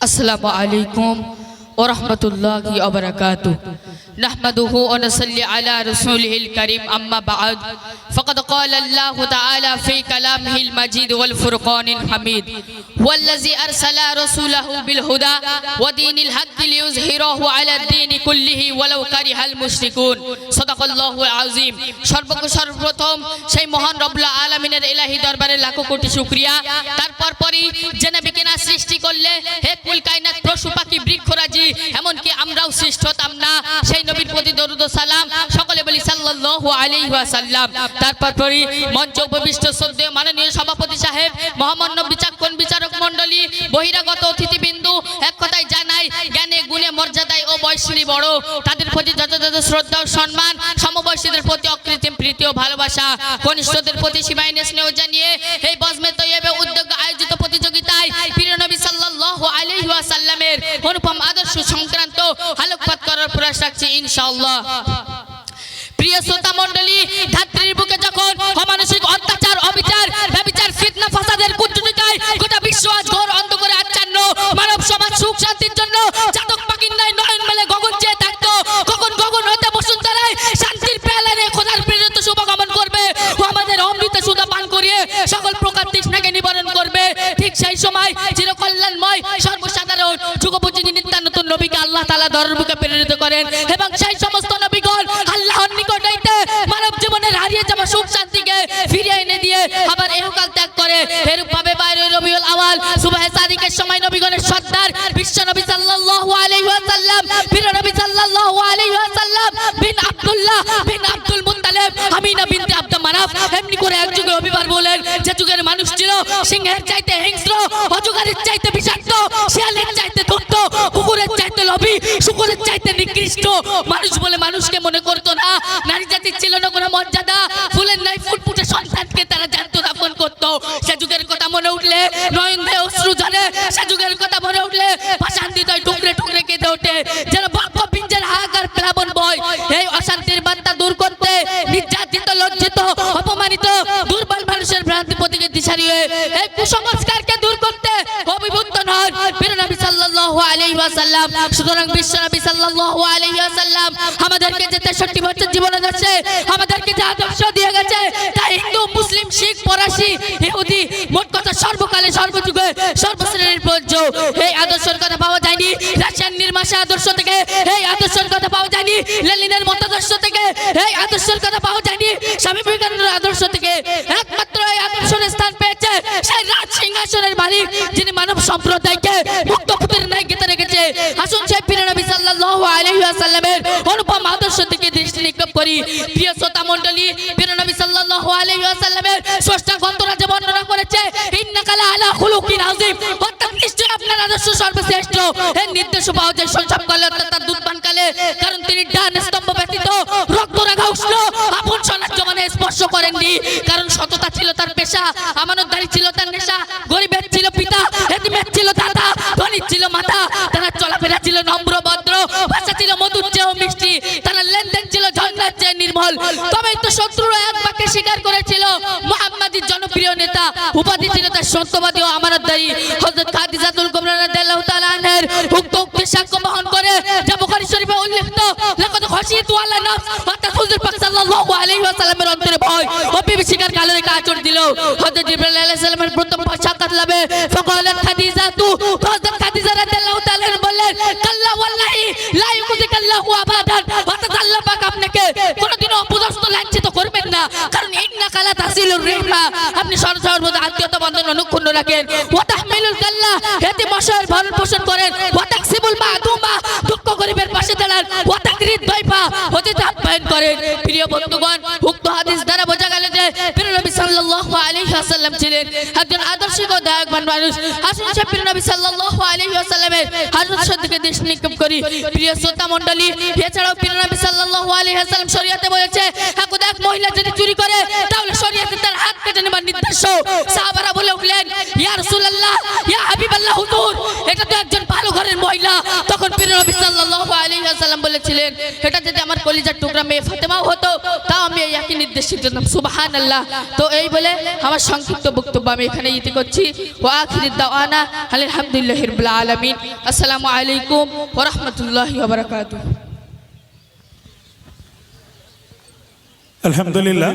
আসসালামু আলাইকুম ورحمة الله وبركاته نحمده ونصلي على رسوله الكريم أما بعد فقد قال الله تعالى في كلامه المجيد والفرقان الحميد والذي أرسل رسوله بالهدى ودين الحق ليظهره على الدين كله ولو كره المشركون صدق الله العظيم সর্বক সর্বপ্রথম সেই মহান রব্লা আলমিনের এলাহি দরবারে লাখো কোটি শুক্রিয়া তারপর পরই হে কুল কায়নাত পশু পাখি, বৃক্ষরাজি, এমনকি আমরাও সৃষ্ট হতাম না। সেই নবীর প্রতি দরুদ সালাম। সকলে বলি সাল্লাল্লাহু আলাইহি ওয়াসাল্লাম। তারপর পরই মঞ্চ উপবিষ্ট শ্রদ্ধেয় মাননীয় সভাপতি সাহেব মহামান্য বিচারকন বিচারক মণ্ডলী, বহিরাগত অতিথিবিন্দু, এক কথায় জানাই, জ্ঞানে, গুণে, মর্যাদায় ও বয়সী বড়। তাদের প্রতি যথাযথ শ্রদ্ধা ও সম্মান, সমবয়সীদের প্রতি অকৃত্রিম প্রীতি ও ভালোবাসা। কনিষ্ঠদের প্রতি সীমাহীন স্নেহ জানিয়ে এই প্রয়াস রাখছি, ইনশাআল্লাহ। প্রিয় শ্রোতা মণ্ডলী, ধাত্রীর বুকে যখন অমানসিক অত্যাচার, অবিচার, ব্যবিচার, ফিতনা, ফাসাদের কুটুনিকায় গোটা বিশ্ব আজ ঘোর অন্ধকারে আচ্ছন্ন। মানব সমাজ সুখ শান্তির জন্য পাখির ন্যায় নয়ন মেলে গগন চেয়ে থাকতো। কখন গগন হতে বসুন্ধরায় শান্তির পেয়ালারে খোদার প্রেরিত শুভগমন করবে। ও আমাদের অমৃত সুধা পান করিয়ে সকল প্রকার তৃষ্ণাকে নিবারণ করবে। ঠিক সেই সময় চিরকল্যাণময়, সর্বসাধারণ যুগোপযোগী নিত্যানতুন নবীকে আল্লাহ তালা দরবুকে প্রেরিত করেন। এবং সেই সমস্ত নবীগণ আল্লাহর নিকট হইতে মানব জীবনের হারিয়ে যাওয়া সুখ শান্তিকে ফিরিয়ে এনে দিয়ে আবার এহকাল ত্যাগ করে। এরূপ ভাবে বাইরে রবিউল আওয়াল সুবাহে সাদিকের সময় নবীগণের সর্দার বিশ্ব নবী সাল্লাল্লাহু আলাইহি ওয়াসাল্লাম, বীর নবী সাল্লাল্লাহু আলাইহি ওয়াসাল্লাম বিন আব্দুল্লাহ বিন আব্দুল মুত্তালিব, আমিনা বিনতে আব্দুল মানাফ এমনি করে এক যুগে অভিবার বলেন, যে যুগের মানুষ ছিল সিংহের চাইতে হিংস্র অজগরের চাইতে বিষাক্ত, শিয়ালের শুকুরের চাইতে নিকৃষ্ট মানুষ বলে মানুষকে মনে করতো না। নারী জাতির ছিল না কোনো মর্যাদা। ফুলের নাই ফুটফুটে সন্তানকে তারা জানত দাপন করতো। সে যুগের কথা মনে উঠলে নয়ন দেহ অশ্রু ঝরে। সে যুগের কথা মনে উঠলে ভাষান হৃদয় টুকরে টুকরে কেঁদে ওঠে। যেন পিঞ্জের হাহাকার প্লাবন বয়। এই অশান্তির বার্তা দূর করতে নির্যাতিত, লজ্জিত, অপমানিত, দুর্বল মানুষের ভ্রান্তি প্রতিকে দিশারি হয়ে এই কুসংস্কারকে দূর করতে অভিভূত নন বীর নবী সাল্লাল্লাহু আলাইহি ওয়াসাল্লাম। সুতরাং বিশ্ব সাল্লাল্লাহু আলাইহি ওয়াসাল্লাম আমাদেরকে যে 63 বছর জীবন দর্শে আমাদেরকে যে আদর্শ থেকে। আদর্শের কথা পাওয়া যায়নি মতাদর্শ থেকে। আদর্শের কথা পাওয়া যায়নি, স্বামী আদর্শ থেকে। স্থান যিনি মানব সম্প্রদায়কে মুক্ত অনুপম আদর্শ থেকে দৃষ্টি নিক্ষেপ করি। প্রিয় শ্রোতা মণ্ডলী, প্রিয় নবী স্রষ্টা গ্রন্থরাজে বর্ণনা করেছে ইন্নাকালা আলা সর্বশ্রেষ্ঠ। এর নির্দেশ পাওয়া তার দুধপান কালে, কারণ তিনি ডান স্তম্ভ রক্তরাগা উষ্ণ। আপন স্পর্শ করেননি, কারণ সততা ছিল তার পেশা, আমানতদারি ছিল তার নেশা। শত্রুরা এক বাক্যে স্বীকার করেছিল মোহাম্মদীর জনপ্রিয় নেতা, উপাধি ছিল তার সত্যবাদী ও আমানতদারি হযরত খাদিজাতুল কুবরা রাদিয়াল্লাহু তাআলা উক্ত উক্তি সাক্ষ্য বহন করে যা বুখারী শরীফে উল্লেখিত, লাকাদ খাশিয়াতু আলা নাফস অর্থাৎ হুজুর পাক সাল্লাল্লাহু আলাইহি ওয়াসাল্লামের অন্তরে ভয় ও বিভীষিকার কালো রেখা আচর দিল। হযরত জিবরাইল আলাইহিস সালামের প্রথম সাক্ষাৎ লাভে ফাকালাত খাদিজাতু, হযরত খাদিজা রাদিয়াল্লাহু তাআলা বললেন, কাল্লা ওয়াল্লাহি লা ইউযিকাল্লাহু আবাদান আপনি সর্বদা আত্মীয়তা বন্ধন অনুক্ষুণ্ণ রাখেন। ওয়া তাহমিলুল কাল্লা ভরণ পোষণ করেন। দুঃখ গরিবের পাশে দাঁড়ান। আপ্যায়ন করেন। প্রিয় বন্ধুগণ, উক্ত হাদিস দ্বারা বোঝা গেল যে প্রিয় নবী সাল্লাল্লাহু আলাইহি ওয়াসাল্লাম ছিলেন একজন ও মানুষ। প্রিয় নবী সাল্লাল্লাহু আলাইহি ওয়াসাল্লামের দৃষ্টি নিক্ষেপ করি। প্রিয় শ্রোতা মণ্ডলী, এছাড়াও প্রিয় নবী সাল্লাল্লাহু আলাইহি ওয়াসাল্লাম শরীয়তে বলেছে এখন এক মহিলা যদি চুরি করে, তাহলে শরীয়তে নির্দেশ বলে উঠলেন, ইয়া রাসূলুল্লাহ, ইয়া হাবিবাল্লাহ এটা তো একজন ভালো ঘরের মহিলা। তখন প্রিয় নবী বলেছিলেন, এটা যদি আমার কলিজার টুকরা মেয়ে হতো, তাও আমি এই একই আল্লাহ তো এই বলে আমার সংক্ষিপ্ত বক্তব্য আমি এখানে ইতি করছি। ও আখির দাওয়ানা আলহামদুলিল্লাহ রবিল আলমিন। আসসালামু আলাইকুম ওরহমতুল্লাহ বারকাতুহ। আলহামদুলিল্লাহ।